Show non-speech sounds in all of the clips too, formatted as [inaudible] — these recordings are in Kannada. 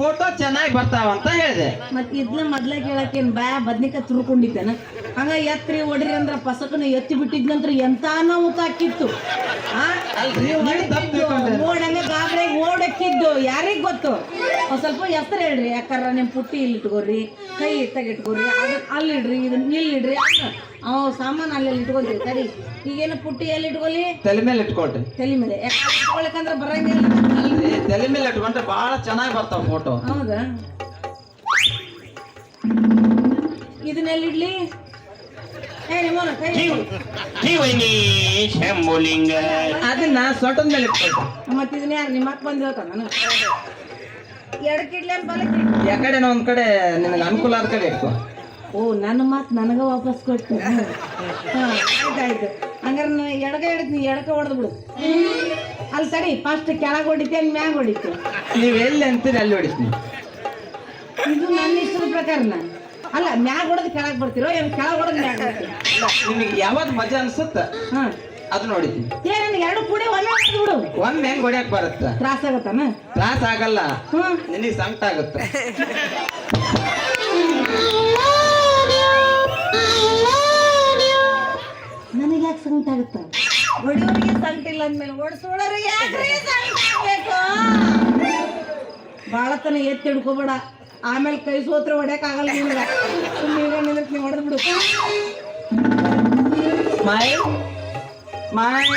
ಫೋಟೋ ಚೆನ್ನಾಗಿ ಬರ್ತಾವ ಅಂತ ಹೇಳಿದೆ. ಮತ್ತೆ ಇದ್ನ ಮೊದ್ಲೇ ಕೇಳಕ್ಕೇನ್ ಬಾ ಬದ್ನಿಕಾಯಿ ತುರ್ಕೊಂಡಿದ್ದೇನ? ಹಂಗ ಎತ್ರಿ ಹೊಡ್ರಿ ಅಂದ್ರ ಪಸಕನ ಎತ್ತಿ ಬಿಟ್ಟಿದ್ನಂತ್ರ ಎಂತ ನಾವು ತಿಳ್ಕೊಂಡ್ರಿ. ಓಡಂಗ ಗಾಬ್ರಾಗ ಓಡಕ್ಕಿದ್ದು ಯಾರಿಗ್ ಗೊತ್ತು? ಒಂದ್ ಸ್ವಲ್ಪ ಎತ್ತರ ಹೇಳ್ರಿ ಯಾಕಾರ ನಿಮ್ ಪುಟ್ಟಿ ಇಲ್ಲಿ ಇಟ್ಕೋರಿ ಕೈ ಇಟ್ಟಾಗ ಇಟ್ಕೋರಿ ಅದನ್ನ ಅಲ್ಲಿ ಇಡ್ರಿ ಇದನ್ನ ಇಲ್ಲಿ ಇಡ್ರಿ ಅವ ಸಾಮಾನು ಅಲ್ಲಿ ಇಟ್ಕೊಳ್ರಿ ಸರಿ. ಈಗೇನು ಪುಟ್ಟಿ ಎಲ್ಲಿ ಇಟ್ಕೊಳ್ಳಿ? ತಲೆ ಮೇಲೆ ಇಟ್ಕೊಳ್ರಿ ತಲೆ ಮೇಲೆ. ಯಾಕೆ ಇಟ್ಕೊಳಕಂದ್ರ ಬರಂಗಿಲ್ಲ. ಅಲ್ರಿ ತಲೆ ಮೇಲೆ ಇಟ್ಕೊಂಡ್ರೆ ಬಹಳ ಚೆನ್ನಾಗಿ ಬರ್ತಾವ ಫೋಟೋ ಹೌದಾ? ಕಿವನಿ ಶಂಭುಲಿಂಗ. ಅದನ್ನ ಸೊಟ್ಟದ ಮೇಲೆ ಮತ್ತೆ ಇದನ್ನ ಯಾರು ನಿಮ್ಮ ಅಕ್ಕ ಬಂದು ಹೇಳ್ತಾನ ನಾನು ಎಡಕ್ಕಿಡ್ಲಿ ಅಂತ ಬಲಕ್ಕೆ ಯಾಕಡೆ ಒಂದ್ ಕಡೆ ನಿನಗೆ ಅನುಕೂಲ ಆದ ಕಡೆ ಇಟ್ಕೋ. ಓ ನನ್ನ ಮಾತು ನನಗ ವಾಪಸ್ ಕೊಟ್ಟು. ಹಾಂ ಆಯ್ತಾಯ್ತು. ಹಂಗಾರೆ ನಾನು ಎಡಗ ಹಿಡಿತೀನಿ ಎಡಕ ಹೊಡೆದು ಬಿಡು. ಅಲ್ಲಿ ಸರಿ ಫಸ್ಟ್ ಕೆಳಗೆ ಹೊಡಿತೆ ಮ್ಯಾಗ ಹೊಡಿತೆ. ನೀವು ಎಲ್ಲಿ ಅಂತೀರಿ ಅಲ್ಲಿ ಹೊಡಿತೀನಿ. ಇದು ನನ್ನ ಇಷ್ಟದ ಪ್ರಕಾರನ ಅಲ್ಲ ಮ್ಯಾಗ ಹೊಡೆದು ಕೆಳಗೆ ಬರ್ತೀರೋ ಏನು ಕೆಳಗೆ ಹೊಡೆದು ಮ್ಯಾಗ ನಿಮಗೆ ಯಾವ್ದು ಮಜಾ ಅನ್ಸುತ್ತ? ಹಾಂ. ಅದನ್ನ ಹೊಡಿತೀನಿ ಏ ನನಗೆ ಎರಡು ಕೂಡಿ ಒಂದು ಬಿಡು. ಒಮ್ಮೆ ಹೆಂಗ್ ಹೊಡ್ಯಾಕ್ ಬರುತ್ತ? ತ್ರಾಸ ಆಗತ್ತಾನ? ತ್ರಾಸ ಆಗಲ್ಲ. ನಿನಗೆ ಸಂಕಟ ಆಗುತ್ತೆ? [laughs] ಇಲ್ಲ ಅಂದ್ಮೇಲೆ ಓಡಿಸೋಳರು ಯಾಕ್ರಿ ಸಂಕಟ ಆಗ್ಬೇಕು ಭಾಳ ಎತ್ತಿ ಹಿಡ್ಕೋಬೇಡ. ಆಮೇಲೆ ಕೈ ಸೋತ್ರ ಹೊಡ್ಯಕ್ ಆಗಲ್ಲ ನಿನಗ ಸುಮ್ಮನೆ ನಿಂದ್ರೆ ನೀವು ಹೊಡೆದ್ ಬಿಡು. ಮಾಯ್ ಮಾಯ್.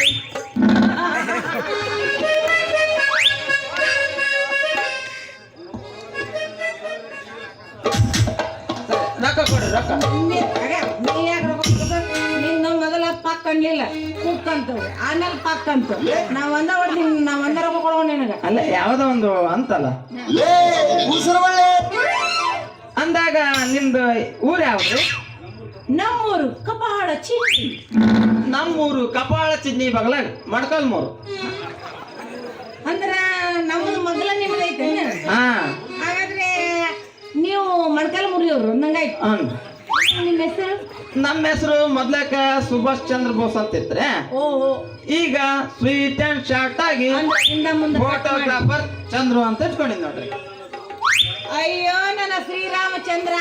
ರೊಕ್ಕ ಕೊಡು ರೊಕ್ಕ. ಪಕ್ ಕುಕ್ ಆಮೇಲೆ ಪಕ್ ಅಂತ ನಾವ್ ಒಂದ ಹೊಡ್ತೀನಿ ನಾವ್ ಒಂದ ರೂಪ ಕೊಡೋ ನಿನಗ. ಅಲ್ಲ ಯಾವ್ದೋ ಒಂದು ಅಂತಲ್ಲ. ಅಂದಾಗ ನಿಮ್ದು ಊರ್ ಯಾವ್ದು ನಮ್ಮೂರು ಕಪಾಳ ಚಿನ್ನಿ. ನಮ್ಮೂರು ಕಪಾಳ ಚಿನ್ನಿ ಬಗಲಾಗ ಮಡ್ಕಲ್ ಮೂರು ಅಂದ್ರ ನಮ್ಮದು ಮೊದಲ ನಿಮ್ದು ಐತೆ ಹಾ. ಹಾಗಾದ್ರೆ ನೀವು ಮಡ್ಕಲ್ ಮುರಿಯವ್ರು ನಂಗಾಯ್ತು ನಮ್ಮ ಹೆಸರು ಮೊದ್ಲಕ ಸುಭಾಷ್ ಚಂದ್ರ ಬೋಸ್ ಅಂತಿದ್ರೆ ಓ ಓ. ಈಗ ಸ್ವೀಟ್ ಅಂಡ್ ಶಾರ್ಟ್ ಆಗಿ ಫೋಟೋಗ್ರಾಫರ್ ಚಂದ್ರು ಅಂತ ಇಟ್ಕೊಂಡಿದ್ ನೋಡ್ರಿ. ಅಯ್ಯೋ ನನ್ನ ಶ್ರೀರಾಮಚಂದ್ರ.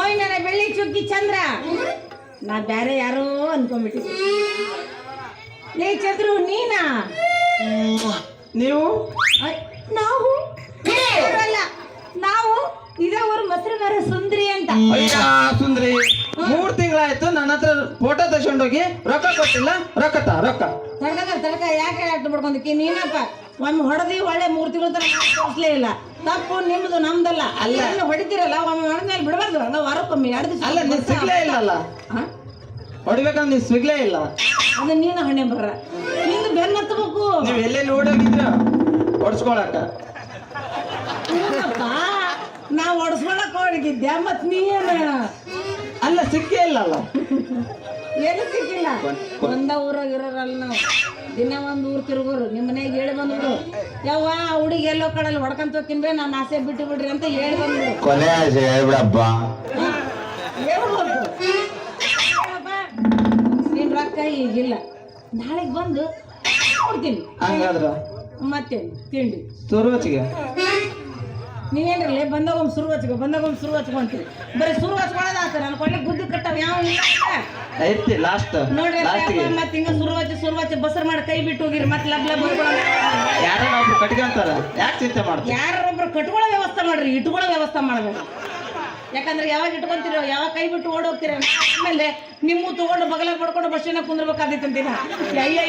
ಓಯ್ ನನ್ನ ಬೆಳ್ಳಿ ಚುಕ್ಕಿ ಚಂದ್ರ. ನಾ ಬೇರೆ ಯಾರೋ ಅನ್ಕೊಂಡ್ಬಿಟ್ಟಿದ್ದೀನಿ ಲೇ ಚಂದ್ರು ನೀನಾ? ನೀವು? ನಾವು? ಅಲ್ಲ ನಾವು ಇದೇ ಊರು ಮಸ್ರುಗಾರ ಸುಂದ್ರಿ ಅಂತ. ತಿಂಗಳಾಯ್ತು ನನ್ನ ಹತ್ರ ಫೋಟೋ ತಗೊಂಡೋಗಿ ರೊಕ್ಕ ಕೊಟ್ಟಿಲ್ಲ. ರೊಕ್ಕ ತಾ ರೊಕ್ಕ. ತಡ್ಕ ತಡ್ಕ ಯಾಕೆ ಅಟ್ಟು ಮಾಡ್ಕೊಂಡಕ್ಕೆ ನೀನಪ್ಪ ಒಮ್ಮೆ ಹೊಡೆದಿ ಒಳ್ಳೆ ಮೂರು ತಿಂಗಳ ತರ ತೋರಿಸ್ಲೇ ಇಲ್ಲ. ತಪ್ಪು ನಿಮ್ದು ನಮ್ದಲ್ಲ. ಅಲ್ಲ. ಹೊಡಿತೀರಲ್ಲ ಒಮ್ಮೆ ಹೊಡೆದ್ಮೇಲೆ ಬಿಡಬಾರ್ದು. ಹಂಗ ವಾರಕ್ಕೊಮ್ಮೆ ಎರಡು ದಿವಸ ಅಲ್ಲ ನೀನ್ ಸಿಗ್ಲೇ ಇಲ್ಲಲ್ಲ. ಹೊಡಿಬೇಕಂದ್ರೆ ನೀವು ಸಿಗ್ಲೇ ಇಲ್ಲ. ಅದು ನೀನು ಹಣೆ ಬರ್ರ ನಿಂದು ಬೆನ್ನ ಹತ್ತಬೇಕು ನೀವು ಎಲ್ಲೆಲ್ಲಿ ಓಡೋಗಿದ್ರ ಹೊಡ್ಸ್ಕೊಳಕ ನಾ ಒಡ್ಸ್ಕೊಳಕ್ ಹೋಗಿದ್ದೆ ಮತ್ ನೀನ? ಅಲ್ಲ ಸಿಕ್ಕೇ ಇಲ್ಲಲ್ಲ. ಏನು ಸಿಕ್ಕಿಲ್ಲ. ಒಂದ ಊರಾಗ ಇರೋರಲ್ಲ ನಾವು. ದಿನ ಒಂದು ಊರ್ ತಿರುಗೋರು. ನಿಮ್ಮ ಮನೆಗೆ ಹೇಳಿ ಬಂದ್ಬಿಡು ಯಾವ ಆ ಹುಡುಗಿ ಎಲ್ಲೋ ಕಡಲ್ಲಿ ಹೊಡ್ಕೊಂತ ಹೋಗ್ತೀನಿ ನಾನು ಆಸೆ ಬಿಟ್ಟು ಬಿಡ್ರಿ ಅಂತ ಹೇಳಿ ಬಂದ್ಬಿಡು ಕೊನೆ ಆಸೆ ಹೇಳ್ಬಿಡಪ್ಪ. ನಿನ್ ರೊಕ್ಕ ಈಗಿಲ್ಲ. ನಾಳೆ ಬಂದು ಕೊಡ್ತೀನಿ. ಹಂಗಾದ್ರ? ಮತ್ತೆ ತಿಂಡಿ? ಸುರುಚಿಗೆ ನೀವೇನ್ರಲ್ಲ ಬಂದಾಗ ಒಂದು ಸುರು ಹಚ್ಕೊ ಬಂದಾಗ ಒಂದು ಸುರು ಹಚ್ಕೊ ಅಂತೀರಿ ಬರೀ ಸುರು ಹಚ್ಕೊಳ್ಳೋದು ಆತ ನಾನು ಕೊಡ್ಲಿ ಗುದ್ದು ಕಟ್ಟಾವ ಯಾವ ಐತಿ ಲಾಸ್ಟ್ ನೋಡ್ರಿ ಮತ್ತೆ ಹಿಂಗ ಸುರು ಹಚ್ಚಿ ಸುರು ಹಚ್ಚಿ ಬಸರ್ ಮಾಡಿ ಕೈ ಬಿಟ್ಟು ಹೋಗಿರಿ ಮತ್ತೆ ಲಬ್ ಲಬ್ ಯಾರೋ ಒಬ್ರು ಕಟ್ಕೊಂತಾರ ಯಾಕೆ ಚಿಂತೆ ಮಾಡ್ತೀವಿ ಯಾರೊಬ್ರು ಕಟ್ಕೊಳ್ಳೋ ವ್ಯವಸ್ಥೆ ಮಾಡ್ರಿ ಇಟ್ಕೊಳ್ಳೋ ವ್ಯವಸ್ಥೆ ಮಾಡಬೇಕು. ಯಾಕಂದ್ರೆ ಯಾವಾಗ ಇಟ್ಕೊಂತೀರೋ ಯಾವಾಗ ಕೈ ಬಿಟ್ಟು ಓಡೋಗ್ತೀರ ಆಮೇಲೆ ನಿಮ್ಮ ತಗೊಂಡು ಬಗಲಾಗ ಪಡ್ಕೊಂಡು ಬಸ್ಸಿನ ಕುಂದ್ರಬೇಕಾದಿತ್ತಂತೀರ ಅಯ್ಯ